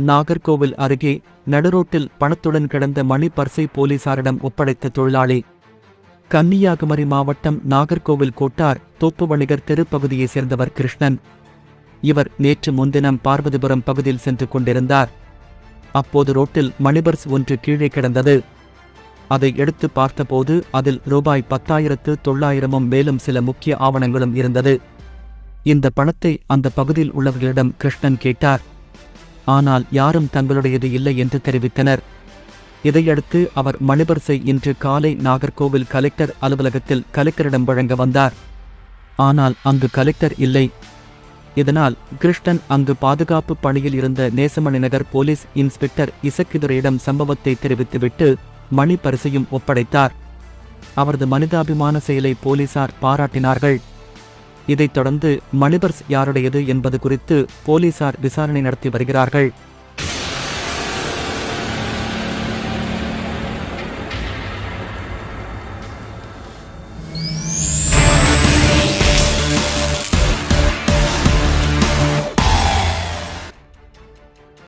நாகர்கோவில் அருகே நடுரோட்டில் பணத்துடன் கிடந்த மணி பர்சை போலீசாரிடம் ஒப்படைத்த தொழிலாளி. கன்னியாகுமரி மாவட்டம் நாகர்கோவில் கோட்டார் தோப்பு வணிகர் தெருப்பகுதியைச் சேர்ந்தவர் கிருஷ்ணன். இவர் நேற்று முன்தினம் பார்வதிபுரம் பகுதியில் சென்று கொண்டிருந்தார். அப்போது ரோட்டில் மணிபர்ஸ் ஒன்று கீழே கிடந்தது. அதை எடுத்து பார்த்தபோது அதில் ரூபாய் பத்தாயிரத்து தொள்ளாயிரமும் மேலும் சில முக்கிய ஆவணங்களும் இருந்தது. இந்த பணத்தை அந்த பகுதியில் உள்ளவர்களிடம் கிருஷ்ணன் கேட்டார். ஆனால் யாரும் தங்களுடையது இல்லை என்று தெரிவித்தனர். இதையடுத்து அவர் மணிபர்ஸை இன்று காலை நாகர்கோவில் கலெக்டர் அலுவலகத்தில் கலெக்டரிடம் வழங்க வந்தார். ஆனால் அங்கு கலெக்டர் இல்லை. இதனால் கிருஷ்ணன் அங்கு பாதுகாப்பு பணியில் இருந்த நேசமணி நகர் போலீஸ் இன்ஸ்பெக்டர் இசக்கிதுரையிடம் சம்பவத்தை தெரிவித்துவிட்டு மணி பரிசையும் ஒப்படைத்தார். அவரது மனிதாபிமான செயலை போலீசார் பாராட்டினார்கள். இதைத் தொடர்ந்து மணிபர்ஸ் யாருடையது என்பது குறித்து போலீசார் விசாரணை நடத்தி வருகிறார்கள்.